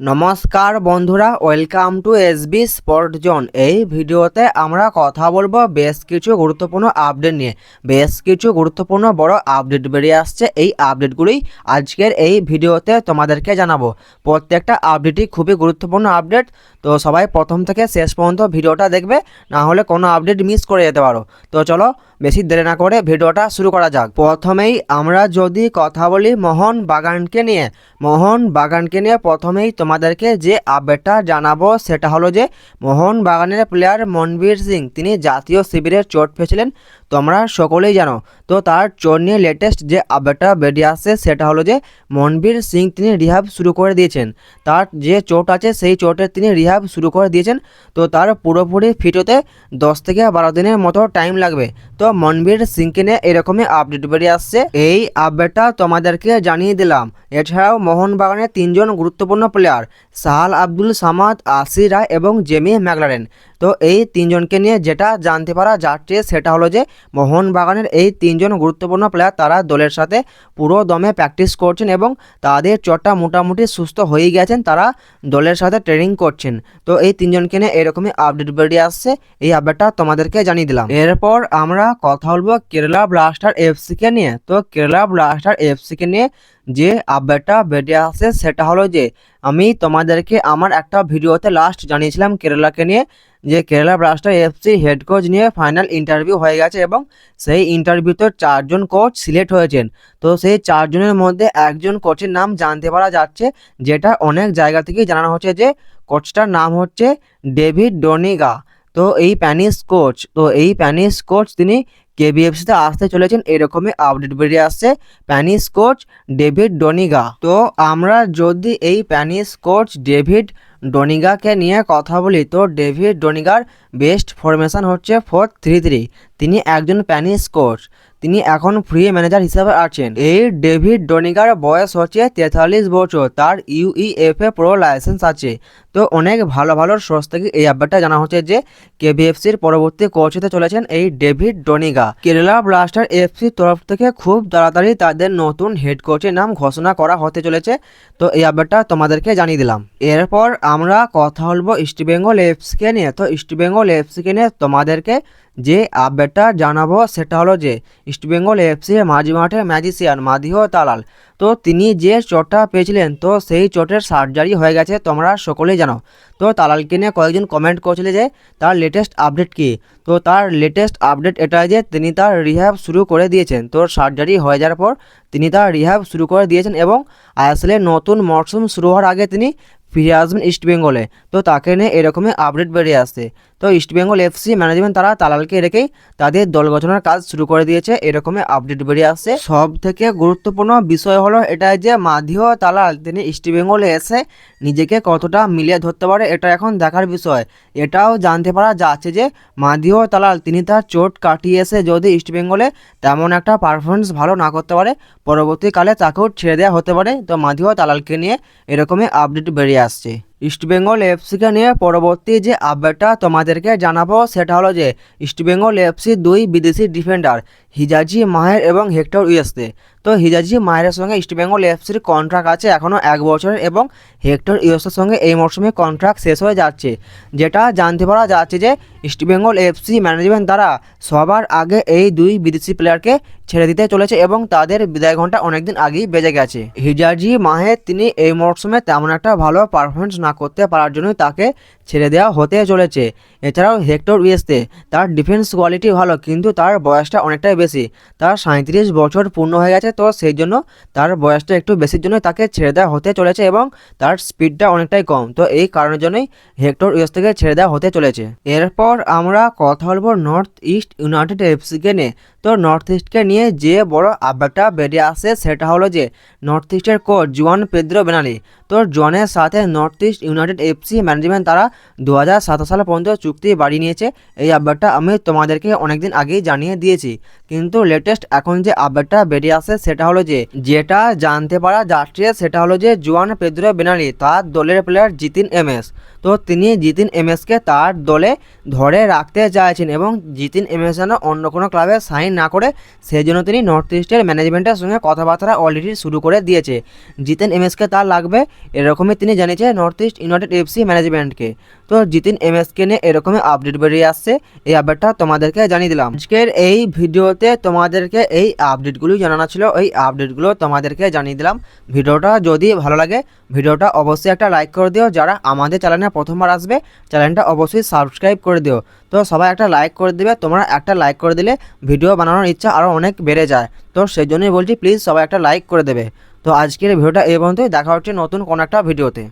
নমস্কার বন্ধুরা welcome to S B sport zone এই ভিডিওতে আমরা কথা বলব বেশ কিছু গুরুত্বপূর্ণ আপডেট নিয়ে। বেশ কিছু গুরুত্বপূর্ণ বড় আপডেট বেরিয়ে আসছে। এই আপডেটগুলোই আজকের এই ভিডিওতে তোমাদেরকে জানাব। প্রত্যেকটা আপডেটই খুবই গুরুত্বপূর্ণ আপডেট তো সবাই প্রথম থেকে শেষ পর্যন্ত ভিডিওটা দেখবে, না হলে কোনো আপডেট মিস করে যেতে পারো। তো চলো বেশি দেরি না করে ভিডিওটা শুরু করা যাক। প্রথমেই আমরা যদি কথা বলি মোহন বাগানকে নিয়ে। মোহন বাগানকে নিয়ে প্রথমেই তোমাদেরকে যে আপডেটটা জানাব সেটা হলো যে, মোহন বাগানের প্লেয়ার মনবীর সিং, তিনি জাতীয় শিবিরের চোট পেয়েছিলেন, তোমরা সকলেই জানো। তো তার চোট নিয়ে লেটেস্ট যে আপডেটটা বেরিয়ে আসছে সেটা হলো যে, মনবীর সিং তিনি রিহাব শুরু করে দিয়েছেন। তার যে চোট আছে সেই চোটের তিনি রিহাব শুরু করে দিয়েছেন। তো তার পুরোপুরি ফিট হতে দশ থেকে বারো দিনের মতো টাইম লাগবে। তো মনবীর সিংকে নিয়ে এরকমই আপডেট বেরিয়ে আসছে। এই আপডেটটা তোমাদেরকে জানিয়ে দিলাম। এছাড়াও মোহনবাগানের তিনজন গুরুত্বপূর্ণ প্লেয়ার সাহাল আব্দুল সামাদ আসি রায় এবং জেমি ম্যাকলারেন। তো এই তিনজনকে নিয়ে যেটা জানতে পারা যাচ্ছে, সেটা হলো যে মোহনবাগানের এই তিনজন গুরুত্বপূর্ণ প্লেয়ার তারা দলের সাথে পুরো দমে প্র্যাকটিস করছেন এবং তাদের চোটটা মোটামুটি সুস্থ হয়ে গেছেন, তারা দলের সাথে ট্রেনিং করছেন। তো এই তিনজনকে নিয়ে এরকমই আপডেট বেরিয়ে আসছে। এই আপডেটটা তোমাদেরকে জানিয়ে দিলাম। এরপর আমরা কথা বলব কেরালা ব্লাস্টার এফসিকে নিয়ে। তো কেরালা ব্লাস্টার এফসিকে নিয়ে যে আপডেটটা বেরিয়ে আসে সেটা হলো যে, আমি তোমাদেরকে আমার একটা ভিডিওতে লাস্ট জানিয়েছিলাম কেরালাকে নিয়ে যে, Kerala blaster FC head coach নিয়ে ফাইনাল ইন্টারভিউ হয়ে গেছে এবং সেই ইন্টারভিউতে চারজন কোচ সিলেক্ট হয়েছেন। তো সেই চারজনের মধ্যে একজন কোচের নাম জানতে পারা যাচ্ছে, যেটা অনেক জায়গা থেকেই জানানো হচ্ছে যে কোচটার নাম হচ্ছে ডেভিড ডোনিগা। তো এই প্যানিস কোচ তো এই প্যানিস কোচ তিনি কেবিএফসিতে আসতে চলেছেন, এরকমই আপডেট বেরিয়ে আসছে। প্যানিস কোচ ডেভিড ডোনিগা তো আমরা যদি এই প্যানিস কোচ ডেভিড ডোনিগাকে নিয়ে কথা বলি, তো ডেভিড ডোনিগার বেস্ট ফরমেশন হচ্ছে ফোর থ্রি থ্রি তিনি একজন প্যানিস কোচ তিনি এখন ফ্রি ম্যানেজার হিসাবে আছেন। এই ডেভিড ডোনিগার বয়স হচ্ছে তেতাল্লিশ বছর, তার ইউইএফএ প্রো লাইসেন্স আছে। তো অনেক ভালো ভালো সোর্স থেকে এই আপডেটটা জানা হচ্ছে যে কেবিএফসির পরবর্তী কোচ হতে চলেছেন এই ডেভিড ডোনিগা কেরালা ব্লাস্টার এফসির তরফ থেকে খুব তাড়াতাড়ি তাদের নতুন হেড কোচের নাম ঘোষণা করা হতে চলেছে। তো এই আপডেটটা তোমাদেরকে জানিয়ে দিলাম। এরপর আমরা কথা বলব ইস্টবেঙ্গল এফসিকে নিয়ে। তো ইস্টবেঙ্গল এফসিকে নিয়ে তোমাদেরকে যে আপডেটটা জানাব সেটা হলো যে ইস্টবেঙ্গল এফসি মাঝি মাঠের ম্যাজিশিয়ান মাদিহ তালাল তো তিনি যে চোটটা পেয়েছিলেন, তো সেই চোটের সার্জারি হয়ে গেছে, তোমরা সকলেই জানো। তো তালালকে নিয়ে কয়েকজন কমেন্ট করেছিল যে, তার লেটেস্ট আপডেট কী? তো তার লেটেস্ট আপডেট এটাই যে, তিনি তার রিহ্যাব শুরু করে দিয়েছেন। তো সার্জারি হয়ে যাওয়ার পর তিনি তার রিহ্যাব শুরু করে দিয়েছেন এবং আইএসএলের নতুন মরশুম শুরু হওয়ার আগে তিনি ফিরে আসবেন ইস্টবেঙ্গলে তো তাকে নিয়ে এরকমই আপডেট বেরিয়ে আসছে। তো ইস্টবেঙ্গল এফসি ম্যানেজমেন্ট তারা তালালকে রেখেই তাদের দল গঠনের কাজ শুরু করে দিয়েছে। এরকমই আপডেট বেরিয়ে আসছে। সব থেকে গুরুত্বপূর্ণ বিষয় হলো এটাই যে মাধিও তালাল, তিনি ইস্টবেঙ্গলে এসে নিজেকে কতটা মিলিয়ে ধরতে পারে, এটা এখন দেখার বিষয়। এটাও জানতে পারা যাচ্ছে যে মাধিও তালাল, তিনি তার চোট কাটিয়ে এসে যদি ইস্টবেঙ্গলে তেমন একটা পারফরমেন্স ভালো না করতে পারে, পরবর্তীকালে তাকেও ছেড়ে দেওয়া হতে পারে। তো মাধিও তালালকে নিয়ে এরকমই আপডেট বেরিয়ে আসছে। ইস্টবেঙ্গল এফসিকে নিয়ে পরবর্তী যে আপডেটটা তোমাদেরকে জানাব, সেটা হলো যে ইস্টবেঙ্গল এফসি দুই বিদেশি ডিফেন্ডার হিজাজি মাহের এবং হেক্টর ইউএসতে তো হিজাজি মাহের সঙ্গে ইস্টবেঙ্গল এফসির কন্ট্রাক্ট আছে এখনও এক বছরের এবং হেক্টর ইউএসের সঙ্গে এই মরশুমে কন্ট্রাক্ট শেষ হয়ে যাচ্ছে। যেটা জানতে পারা যাচ্ছে যে ইস্টবেঙ্গল এফসি ম্যানেজমেন্ট দ্বারা সবার আগে এই দুই বিদেশি প্লেয়ারকে ছেড়ে দিতে চলেছে এবং তাদের বিদায় ঘণ্টা অনেকদিন আগেই বেজে গেছে। হিজাজি মাহের তিনি এই মরশুমে তেমন একটা ভালো পারফরমেন্স না করতে পারার জন্যই তাকে ছেড়ে দেওয়া হতে চলেছে। এছাড়াও হেক্টর উইয়েসতে তার ডিফেন্স কোয়ালিটি ভালো, কিন্তু তার বয়সটা অনেকটাই বেশি। তার সাঁত্রিশ বছর পূর্ণ হয়ে গেছে, তো সেই জন্য তার বয়সটা একটু বেশির জন্য তাকে ছেড়ে দেওয়া হতে চলেছে এবং তার স্পিডটা অনেকটাই কম। তো এই কারণের জন্যই হেক্টর উইয়েস থেকে ছেড়ে দেওয়া হতে চলেছে। এরপর আমরা কথা বলব নর্থ ইস্ট ইউনাইটেড এফসিকে নিয়ে। তো নর্থ ইস্টকে নিয়ে যে বড় আপডেটটা বেরিয়ে আসে সেটা হলো যে নর্থ ইস্টের কোচ জুয়ান পেদ্রো বেনালি। তো জনের সাথে North East United FC management তারা দু হাজার সাল পর্যন্ত চুক্তি বাড়িয়ে নিয়েছে। এই আপডেটটা আমি তোমাদেরকে অনেকদিন আগেই জানিয়ে দিয়েছি। কিন্তু লেটেস্ট এখন যে আপডেটটা বেরিয়ে আসে সেটা হলো যে, যেটা জানতে পারা যাচ্ছে সেটা হলো যে জুয়ান পেদ্রো বেনালি তার দলের প্লেয়ার জিতিন এম এস তো তিনি জিতিন এম এসকে তার দলে ধরে রাখতে চাইছেন এবং জিতিন এম এস যেন অন্য কোনো ক্লাবে সাইন না করে সেই জন্য তিনি নর্থ ইস্টের ম্যানেজমেন্টের সঙ্গে কথাবার্তা অলরেডি শুরু করে দিয়েছে। জিতেন এম এসকে তার লাগবে এরকমই তিনি জানিয়েছে নর্থ ইস্ট ইউনাইটেড এফসি ম্যানেজমেন্টকে তো জিতিন এম এসকে নিয়ে এরকমই আপডেট বেরিয়ে আসছে, এই আপডেটটা তোমাদেরকে জানিয়ে দিলাম। আজকের এই ভিডিওতে তোমাদেরকে এই আপডেটগুলো জানানো ছিল। এই আপডেটগুলো তোমাদেরকে জানিয়ে দিলাম। ভিডিওটা যদি ভালো লাগে, ভিডিওটা অবশ্যই একটা লাইক করে দিও। যারা আমাদের চ্যানেলে প্রথমবার আসবে চ্যানেলটা অবশ্যই সাবস্ক্রাইব করে দিও। তো সবাই একটা লাইক করে দেবে। তোমরা একটা লাইক করে দিলে ভিডিও বানানোর ইচ্ছা আরও অনেক বেড়ে যায়। তো সেই জন্যই বলছি প্লিজ সবাই একটা লাইক করে দেবে। তো আজকের ভিডিওটা এই পর্যন্তই। দেখা হচ্ছে নতুন কোনো একটা ভিডিওতে।